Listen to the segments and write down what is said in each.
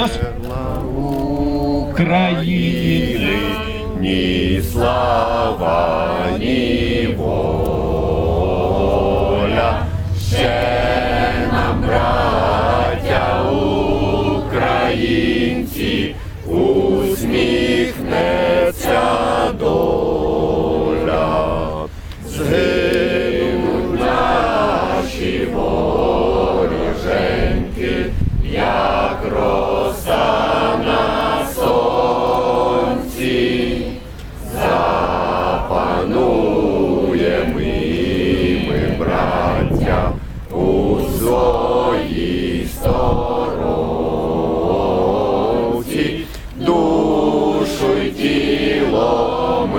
Голос. України ні слава, ні воля. Ще нам, браття українці,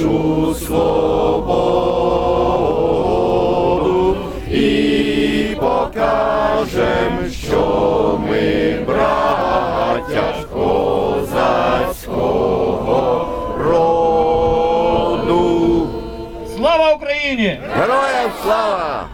нашу свободу і покажем, що ми браття козацького роду. Слава Україні! Героям слава!